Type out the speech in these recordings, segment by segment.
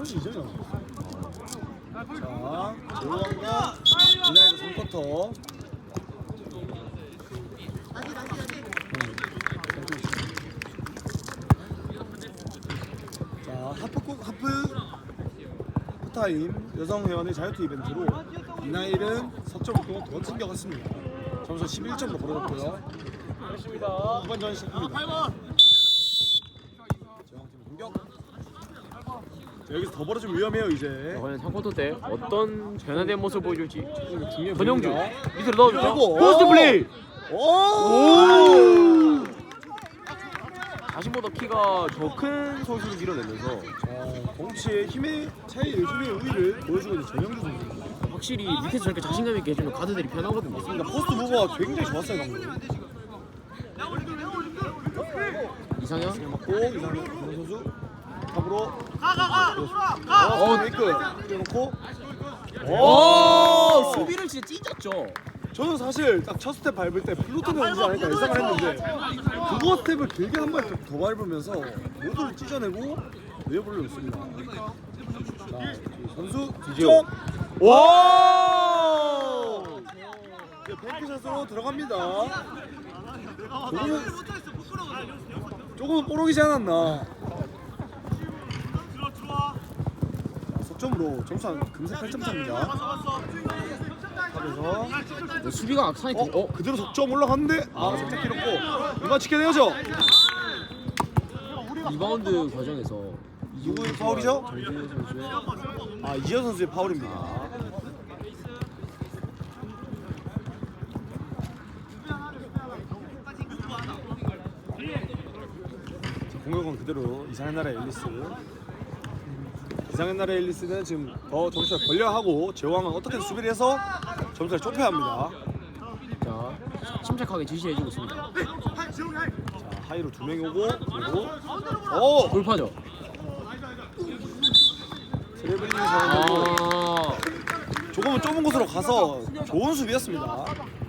사실 이전에 자, 조원과 이나이드 3쿼터. 자, 하프 하프 하프타임 여성 회원의 자유투 이벤트로 이나일은 석점을 더 챙겨갔습니다. 점수 11점으로 벌어졌고요. 후반전 시작합니다. 저항팀 공격. 자, 여기서 더 벌어지면 위험해요 이제. 과연 3쿼터 때 어떤 변화된 모습을 보여줄지 부분입니다. 밑으로 넣어주죠 그리고, 포스트 오! 플레이 오! 자신보다 키가 더 큰 선수를 밀어내면서 자, 덩치의 힘의 차이, 힘의 우위를 보여주고 있는 전영주 선수입니다. 확실히 밑에서 저렇게 자신감 있게 해주면 가드들이 편하거든요 그러니까 포스트 무브가 굉장히 좋았어요 방금. 이상형 맞고 이상현 선수 탑으로 어, 어, 메이크 뛰어놓고 오 수비를 진짜 찢었죠 저는 사실 딱 첫 스텝 밟을 때 플루톤이 오지 않을까 예상을 했는데 그거 스텝을 길게 한 발 더 밟으면서 모두를 찢어내고 내어버려 줬습니다. 자, 이 선수 뒤쪽 와! 네, 뱅크샷으로 들어갑니다. 조금은 뽀록이지 않았나. 자, 석점으로 점수 한 금세 8점 차입니다. 하면서 뭐 수비가 악상이 어, 어? 그대로 석점 올라갔는데 아 살짝 길었고 이거 지켜내야죠. 리바운드 과정에서 누구의 파울이죠? 선수의 아 이현 선수의 파울입니다. 자, 공격은 그대로 이상한 나라 앨리스. 이상한 나라 앨리스는 지금 더 점수를 벌려 하고 제왕은 어떻게든 수비를 해서 점수를 좁혀야 합니다. 자 침착하게 지시해주고 있습니다 자 하이로 두 명이 오고 그리고 오 돌파죠 트래블링 잘하고 아 조금은 좁은 곳으로 가서 좋은 수비였습니다.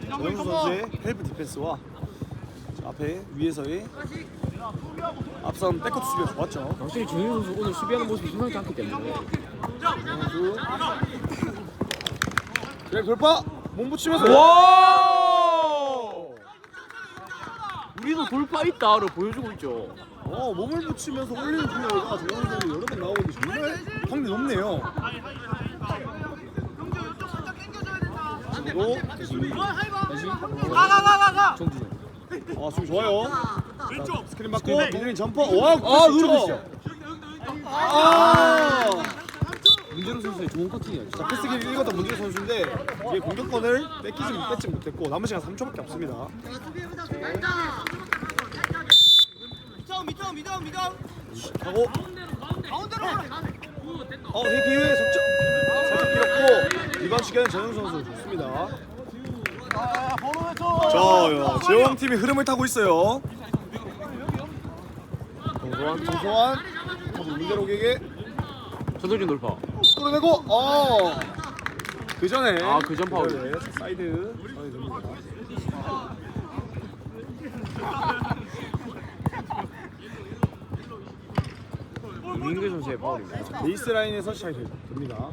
전영수 선수의 헬프 디펜스와 자, 앞에 위에서의 앞선 백커트 수비가 좋았죠. 확실히 정현 선수 오늘 수비하는 모습이 심상치 않기 때문에 선수 그래 돌파 몸 붙이면서 와! 우리도 돌파 있다를 보여주고 있죠. 어 몸을 붙이면서 올리는 플레이가 정영수 선수 여러 번 나오고 있는데 정말 확률이 높네요. 그리고 다시 다시 정준현. 아 수비 좋아요. 자, 스크린 받고 미드린 점퍼 와 아, 굿 누르시죠. 아 문재로 선수의 좋은 커팅이었죠. 자, 패스 길이 읽었던 문제 선수인데 이게 공격권을 뺏기지 뺏지 못했고 남은 시간 3초밖에 없습니다. 하고 어, 이 기회에 석점 살짝 길었고 리바운드 시간은 전현 선수 좋습니다. 자, 야, 제왕 팀이 흐름을 타고 있어요. 정소환, 정소환, 문제록에게 전도준 돌파. 끌어내고 어. 그 전에 아, 그전 파울. 네, 사이드. 이민규 선수의 파울입니다. 베이스 라인에서 시작이 됩니다.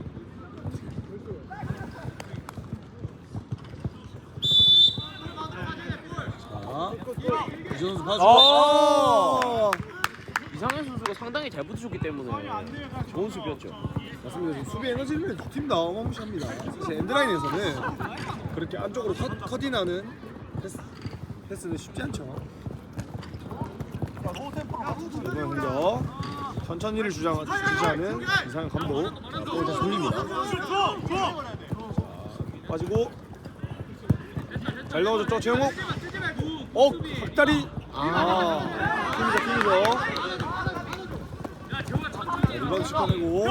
자, 이준 선수. 아! 아! 이상현 선수가 상당히 잘 붙으셨기 때문에 좋은 수비였죠. 맞습니다. 지금 수비 에너지를 두팀 다 어마무시합니다. 사실 엔드라인에서는 그렇게 안쪽으로 컷, 컷인하는 패스, 패스는 쉽지 않죠. 이번 공격 천천히를 주장, 주장하는 이상현 감독 골 다시 돌립니다. 빠지고 잘 넣어줬죠 최영욱. 어 박다리. 아. 팀이죠. 자, 리바운드 시켜내고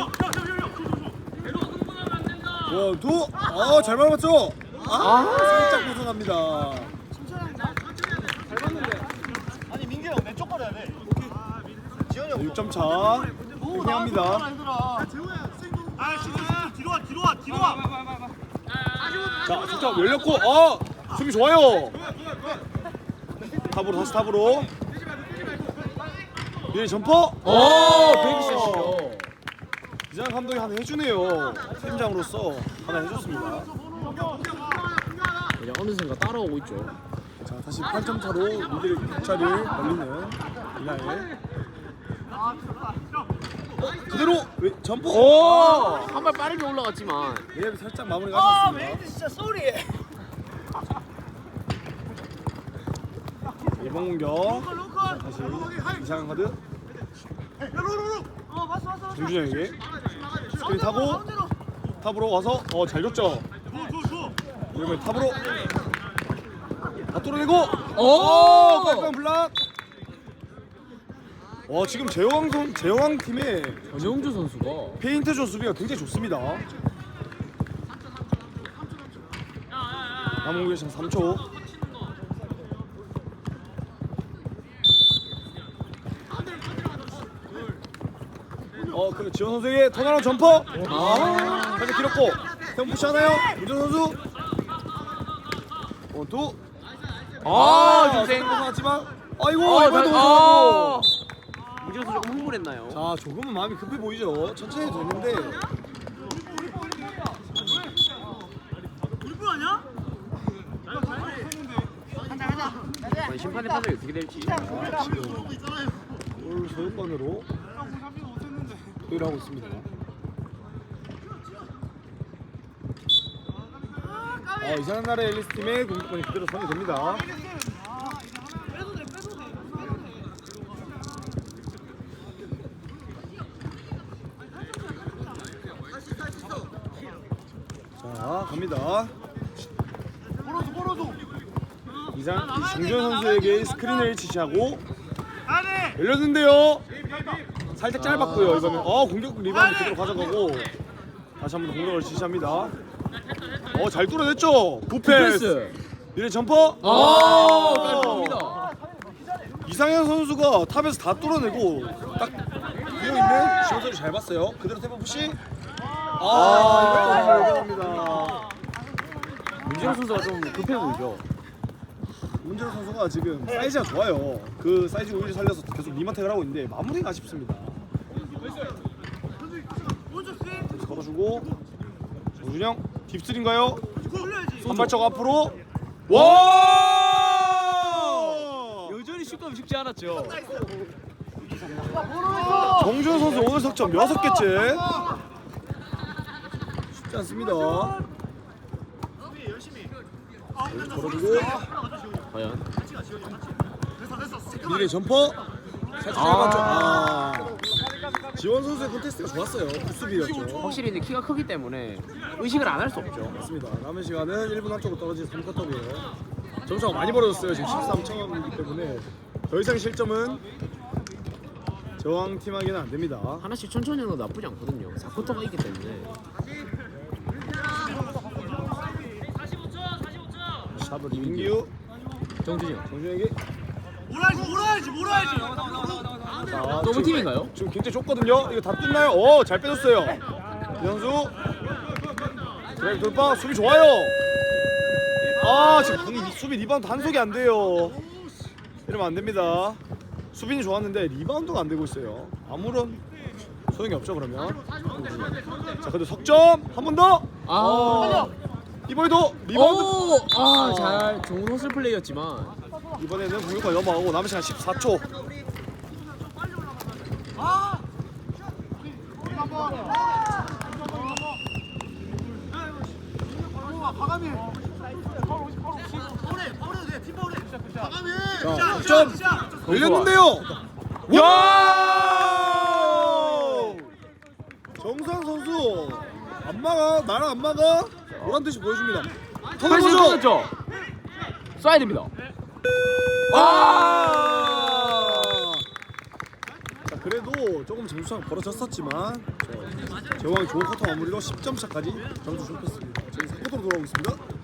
원 투. 아 잘 밟았죠? 아, 살짝 고전합니다. 아니 민규 형 왼쪽 거려야 돼. 지현이. 형. 6점 차. 팽팽합니다. 아. 지금 뒤로 와 뒤로 와 뒤로 와. 자 진짜 열렸고 어 수비 좋아요 탑으로 다시 탑으로 예 점퍼 오, 베이비샷이죠. 이장 감독이 하나 해주네요. 팀장으로서 하나 해줬습니다. 그냥 어느샌가 따라오고 있죠. 자 다시 8점 차로 리드를 격차를 벌리는 이날. 어, 그대로 왜 점프? 오! 한 발 빠르게 올라갔지만 레이업이 살짝 마무리가 아 하셨습니다. 메이드 진짜 쏘리. 이번 공격 자, 다시 이상한 카드 어. 정준영에게 스크린 타고 탑으로 와서 어잘 줬죠. 이러면 탑으로 다 뚫어내고 오! 깜깜 블락. 와 지금 재영왕 선 재영왕 팀의 전영주 선수가 페인트 존 수비가 굉장히 좋습니다. 남은 공격 시간 3초. 어, 그 지원 선수에게 터널 점퍼. 아, 살짝 길었고. 태훈 푸시 하나요? 문정 선수. 원투. 아, 중생. 나왔지만 아이고, 어, 이번에도 잘- 아. 문재수 조금 흥분했나요? 자, 조금은 마음이 급해 보이죠. 천천히 해도 되는데. 심판의 판정이 어떻게 될지. 아, 지금 골 소유권으로 플레이를 하고 있습니다. 아, 이상한 나라의 앨리스 팀의 공격권이 그대로 선회됩니다. 자, 갑니다. 이상 정준 선수에게 스크린을 지시하고 열렸는데요. 살짝 짧았고요 이번엔. 어 공격 리바운드 그대로 가져가고 다시 한번 공격을 지시합니다. 어 잘 뚫어냈죠. 부패스. 이래 점퍼. 아, 깔끔합니다. 이상현 선수가 탑에서 다 뚫어내고 딱 비어 있는 지원 선수 잘 봤어요. 그대로 태블 푸시. 아, 이것도 열받합니다. 문재수 선수가 좀 급해 보이죠. 문재로 선수가 지금 사이즈가 좋아요. 그 사이즈 오히려 살려서 계속 리마텍을 하고 있는데 마무리가 아쉽습니다. 다시 걸어 주고 정준영 딥슬인가요? 한 발짝 앞으로 와! 여전히 슛감 쉽지 않았죠. 정준 선수 오늘 석점 여섯 개째. 쉽지 않습니다. 걸어주고 과연 미래 점퍼 살짝 짧았죠. 아. 지원 선수의 컨테스트가 좋았어요. 구수비였죠. 확실히 이제 키가 크기 때문에 의식을 안 할 수 없죠. 맞습니다. 남은 시간은 1분 한쪽으로 떨어진 3쿼터고요. 점수가 많이 벌어졌어요. 지금 13점이기 때문에 더 이상 실점은 저항 팀에게는 안 됩니다. 하나씩 천천히 해도 나쁘지 않거든요. 4쿼터가 있기 때문에. 샵을 이민규 정준영. 정준에게 몰아야지 몰아야지 몰아야지. 자, 더블 지금- 팀인가요? 지금 굉장히 좁거든요. 이거 다 뜯나요? 오, 잘 빼줬어요. 이 선수 드라이브 돌파 수비 좋아요. 아, 지금 공- 수비 리바운드 단속이 안 돼요. 이러면 안 됩니다. 수비는 좋았는데 리바운드가 안 되고 있어요. 아무런 소용이 없죠 그러면. 자, 그래도 석점 한 번 더. 아. 어, 이번에도 리바운드. 오! 아, 잘 좋은 허슬 플레이였지만 이번에는 공격과 넘어가고 남은 시간 14초. 자, 득점 걸렸는데요. 와! 정상 선수 안 막아, 나랑 안 막아. 보란 듯이 보여줍니다. 터널 팔 보죠. 죠 쏴야 됩니다. 아! 자, 그래도 조금 점수차가 벌어졌었지만 저 제왕이 좋은 커터 마무리로 10점 차까지 점수 좁혔습니다. 저희 4쿼터로 돌아오겠습니다.